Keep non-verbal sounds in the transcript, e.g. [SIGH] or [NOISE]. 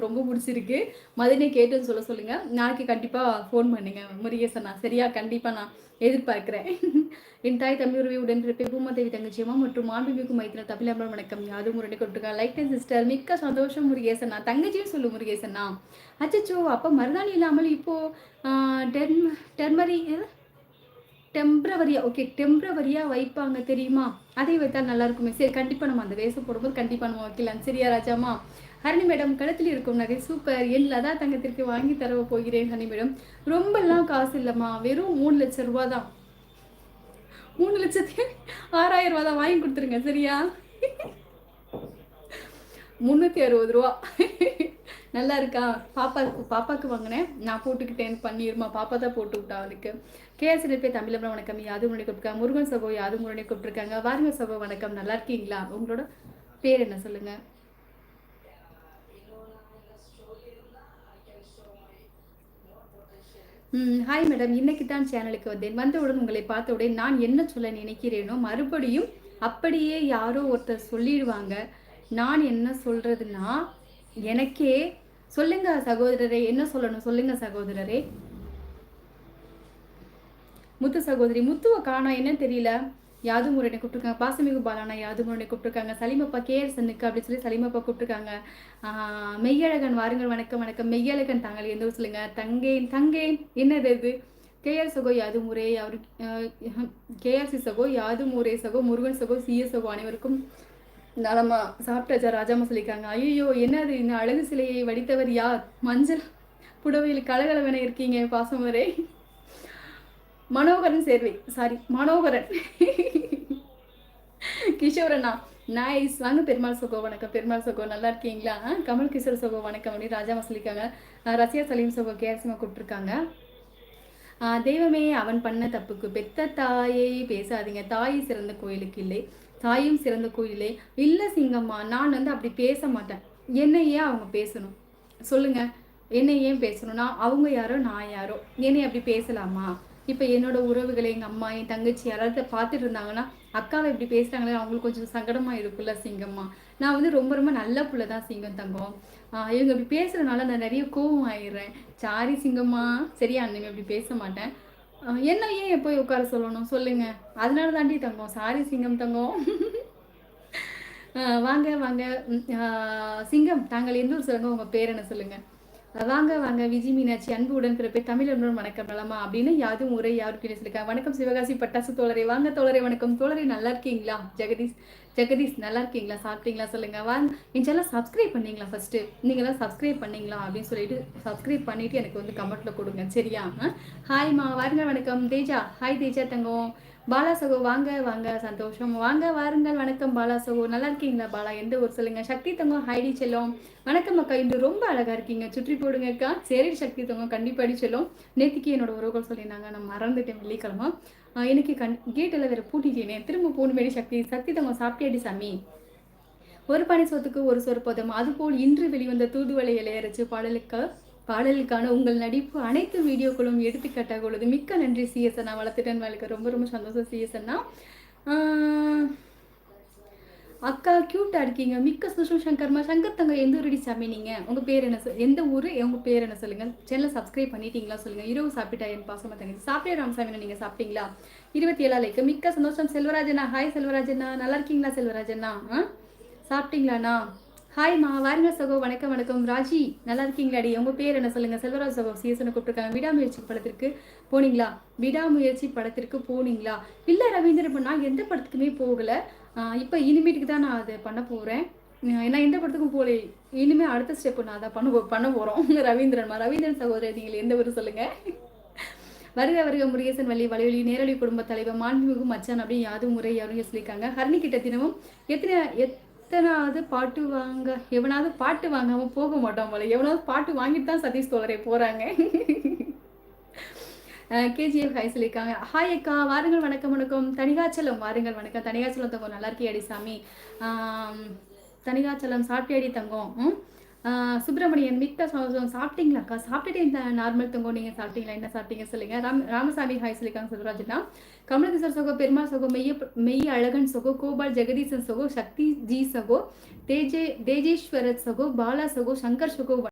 எனக்கு ரொம்ப பிடிச்சிருக்கு. மதினே கேட்டுன்னு சொல்ல சொல்லுங்கள் நாளைக்கு கண்டிப்பாக ஃபோன் பண்ணுங்க முருகேசனா சரியா? கண்டிப்பாக நான் எதிர்பார்க்குறேன். [LAUGHS] என் தாய் தமிழ் உறவை உடன்பிறப்பை பூமாதேவி தங்கச்சியம்மா மற்றும் மாண்புமிகு மைத்திர தமிழம்பரம் வணக்கம். அதுவும் ரெண்டு கொடுத்துருக்கா லைக் அண்ட் சிஸ்டர் மிக்க சந்தோஷம் முருகேசனா தங்கச்சியும் சொல்லு முருகேசனா அச்சச்சோ அப்போ மருதாணி இல்லாமல் இப்போ டெர்ம் டெர்மரி டெம்ப்ரவரியாக ஓகே டெம்ப்ரவரியாக வைப்பாங்க தெரியுமா? அதை வைத்தால் நல்லா இருக்குமே. சரி கண்டிப்பாக நம்ம அந்த வேஷம் போடும்போது கண்டிப்பாக நம்ம வைக்கலாம். சரியா ராஜாமா ஹரணி மேடம் கழுத்தில் இருக்கும் நகை சூப்பர். என் லதா தங்கத்திற்கு வாங்கி தரவ போகிறேன் ஹனி மேடம். ரொம்பலாம் காசு இல்லைம்மா. வெறும் மூணு லட்சம் ரூபா தான் மூணு லட்சத்தி ஆறாயிரம் ரூபா தான் வாங்கி கொடுத்துருங்க சரியா? முந்நூற்றி அறுபது ரூபா. நல்லா இருக்கா? பாப்பாவுக்கு பாப்பாவுக்கு வாங்கினேன். நான் போட்டுக்கிட்டேன் பண்ணிருமா பாப்பா தான் போட்டு விட்டா அவளுக்கு. கேஎஸ் பேர் தமிழ் வணக்கம். யாது முறை கூப்பிட்டுருக்காங்க முருகன் சகோ யாதும் முறை கூப்பிட்டுருக்காங்க? வாருங்க சகோ வணக்கம். நல்லா இருக்கீங்களா? உங்களோட பேர் என்ன சொல்லுங்கள் ஹாய் மேடம் இன்னைக்கு தான் சேனலுக்கு வந்தேன். வந்தவுடன் உங்களை பார்த்தவுடன் நான் என்ன சொல்ல நினைக்கிறேனோ மறுபடியும் அப்படியே யாரோ ஒருத்தர் சொல்லிடுவாங்க. நான் என்ன சொல்றதுன்னா எனக்கே சொல்லுங்க சகோதரரே என்ன சொல்லணும் சொல்லுங்க சகோதரரே. முத்து சகோதரி முத்துவை காணா என்ன தெரியல. யாதும் முறையை கூப்பிட்டுருக்காங்க. பாசமிகு பாலானா யாது முறை கூப்பிட்டுருக்காங்க. சலிமப்பா கேஆர் சன்னுக்கு அப்படின்னு சொல்லி சலிமப்பா கூப்பிட்டுருக்காங்க. மெய்யழகன் வாருங்கள் வணக்கம் வணக்கம். மெய்யழகன் தாங்கள் எந்த சொல்லுங்க? தங்கேன் தங்கேன். என்னது இது? கேஆர் சகோ யாது முறை அவர் கேஆர்சி சகோ யாது முறை சகோ முருகன் சகோ சிஎஸ் சகோ அனைவருக்கும் நலமா சாப்பிட்டாச்சா? ராஜாமா சொல்லியிருக்காங்க. ஐயோ என்னது இந்த அழகு சிலையை வடித்தவர் யார்? மஞ்சள். புடவையில் கலகலவென இருக்கீங்க பாசமரே மனோகரன் சேர்வை. சாரி மனோகரன். கிஷோரண்ணா நைஸ் வாங்க பெருமாள் சகோ வணக்கம். பெருமாள் சகோ நல்லா இருக்கீங்களா? கமல் கிஷோர் சகோ வணக்கம். அப்படின்னு ராஜாமா சொல்லியிருக்காங்க ரசியா சலீம் சகோ கேரசிமா கூப்பிட்டுருக்காங்க தெய்வமே அவன் பண்ண தப்புக்கு பெத்த தாயை பேசாதீங்க. தாய் சிறந்த கோயிலுக்கு இல்லை. தாயும் சிறந்த கோயிலே. இல்லை சிங்கம்மா நான் வந்து அப்படி பேச மாட்டேன். என்னை ஏன் அவங்க பேசணும். சொல்லுங்க என்னை ஏன் பேசணும்னா அவங்க யாரோ நான் யாரோ. என்னை அப்படி பேசலாமா? இப்போ என்னோட உறவுகளை எங்கள் அம்மா என் தங்கச்சி யாராவது பார்த்துட்டு இருந்தாங்கன்னா அக்காவை இப்படி பேசுகிறாங்களே அவங்களுக்கு கொஞ்சம் சங்கடமாக இருக்குல்ல சிங்கம்மா. நான் வந்து ரொம்ப ரொம்ப நல்ல புள்ள தான் சிங்கம் தங்கம். இவங்க இப்படி பேசுகிறனால நான் நிறைய கோவம் ஆயிடுறேன். சாரி சிங்கம்மா. சரியா அண்ணன் இப்படி பேச மாட்டேன். என்ன ஏன் போய் உட்கார சொல்லணும்? சொல்லுங்க. அதனால தாண்டி தங்கம். சாரி சிங்கம் தங்கம். வாங்க வாங்க. சிங்கம் தாங்கள் எந்த ஊர் சொல்லுங்க? உங்கள் பேர் என்ன சொல்லுங்கள் வாங்க வாங்க விஜி மீனாட்சி அன்பு உடன் பிறப்பை தமிழ் வணக்கம் நலமா அப்படின்னு யாரும் உரை யாருக்கு சொல்லியிருக்காங்க. வணக்கம் சிவகாசி பட்டாசு தோழரை. வாங்க தோழரை வணக்கம். தோழரை நல்லா இருக்கீங்களா? ஜெகதீஷ் ஜெகதீஷ் நல்லா இருக்கீங்களா? சாப்பிட்டீங்களா? சொல்லுங்க. வாங்க. எங்கெல்லாம் சப்ஸ்கிரைப் பண்ணீங்களா ஃபர்ஸ்ட் நீங்களாம் சப்ஸ்கிரைப் பண்ணீங்களா? அப்படின்னு சொல்லிட்டு சப்ஸ்கிரைப் பண்ணிட்டு எனக்கு வந்து கமெண்ட்ல கொடுங்க. சரியா? ஹாய்மா வாருங்க. வணக்கம். தேஜா. ஹாய் தேஜா தங்கம். பாலா சகோ வாங்க வாங்க. சந்தோஷம். வாங்க வாருங்கள். வணக்கம் பாலா சகோ. நல்லா இருக்கீங்களா பாலா? எந்த ஊர் சொல்லுங்க? சக்தி தங்கம். ஹைடி செல்லும். வணக்கம் அக்கா. இன்று ரொம்ப அழகா இருக்கீங்க. சுற்றி போடுங்க அக்கா. சரி சக்தி தங்கம். கண்டிப்பாடி செல்லும். நேத்திக்கு என்னோட உறவுகள் சொல்லியிருந்தாங்க. நான் மறந்துட்டேன். வெள்ளிக்கிழமை. எனக்கு கண் கேட்டில் வேறு பூட்டிட்டேனே. திரும்ப போகணுமேடி சக்தி. சக்தி தங்க சாப்பிட்டேடி சாமி? ஒரு பனி சொத்துக்கு ஒரு சொற்பதம் அதுபோல் இன்று வெளிவந்த தூதுவளை இளையரசு பாடலுக்கு பாடலுக்கான உங்கள் நடிப்பு அனைத்து வீடியோக்களும் எடுத்துக்காட்டாக உள்ளது. மிக்க நன்றி சிஎஸ்என்னா வளர்த்துட்டேன் வாழ்க்கை ரொம்ப ரொம்ப சந்தோஷம் சிஎஸ்என்னா அக்கா க்யூட்டாக இருக்கீங்க. மிக்க சுஷம் சங்கர்மா சங்கர் தங்க எந்த ஊரடி சாமி நீங்கள் உங்கள் பேர் என்ன சொல் எந்த ஊர்? உங்கள் பேர் என்ன சொல்லுங்கள் சேனலை சப்ஸ்கிரைப் பண்ணிட்டீங்களா சொல்லுங்கள் இரவு சாப்பிட்டா என் பாசமாக தங்கச்சி. சாப்பிட்டே ராமசாமி நீங்கள் சாப்பிட்டீங்களா? இருபத்தி ஏழா லைக்கு மிக்க சந்தோஷம். செல்வராஜனா ஹாய் செல்வராஜனா நல்லா இருக்கீங்களா செல்வராஜனா ஆ? சாப்பிட்டீங்களாண்ணா? ஹாய்மா வாருங்க சகோ. வணக்கம் வணக்கம். ராஜி நல்லா இருக்கீங்களாடி? உங்கள் பேர் என்ன சொல்லுங்கள் செல்வராஜ் சகோ. சீசனை கூப்பிட்டுருக்காங்க. விடாமுயற்சி படத்திற்கு போனீங்களா? விடாமுயற்சி படத்திற்கு போனீங்களா? இல்லை ரவீந்திரன் நான் எந்த படத்துக்குமே போகலை. இப்போ இனிமேட்டுக்கு தான் நான் அதை பண்ண போகிறேன் நான் எந்த படத்துக்கும் போகல. இனிமேல் அடுத்த ஸ்டெப் நான் அதை பண்ண பண்ண போகிறோம் [LAUGHS] ரவீந்திரன்மா ரவீந்திரன் சகோதரர் நீங்கள் எந்த ஊர் சொல்லுங்கள் வருக வருக முருகேசன் வள்ளி வலிவலி நேரடி குடும்ப தலைவர் மாண்புமிகு மச்சான் அப்படின்னு யாதும் முறை யாரும் சொல்லியிருக்காங்க. ஹரணி கிட்ட தினமும் எத்தனை எத்தனாவது பாட்டு வாங்க எவனாவது பாட்டு வாங்காமல் போக மாட்டோம் போல. எவனாவது பாட்டு வாங்கிட்டு தான் சதீஷ் தோழரை போகிறாங்க [LAUGHS] கேஜிஎஃப் ஹை சொல்லியிருக்காங்க ஹாய் அக்கா வாருங்கள் வணக்கம் வணக்கம். தனிகாச்சலம் வாருங்கள் வணக்கம். தனிகாச்சலம் தங்கம் நல்லா இருக்கே அடி சாமி. தனிகாச்சலம் சாப்பிட்டே தங்கம்? சுப்பிரமணியன் மிக்க சாப்பிட்டீங்களாக்கா சாப்பிட்டுட்டு இந்த நார்மல் தங்கம் நீங்கள் சாப்பிட்டீங்களா? என்ன சாப்பிட்டீங்க சொல்லுங்க. ராம் ராமசாமி ஹாய் சொல்லிக்காங்க செல்வராஜ்னா கமலகிருஷ்ணர் சகோ பெருமாள் சகோ மெய்ய மெய்ய அழகன் சகோ கோபால் ஜெகதீசன் சகோ சக்தி ஜி சகோ தேஜே தேஜேஸ்வரத் சகோ பாலா சகோ சங்கர் சகோ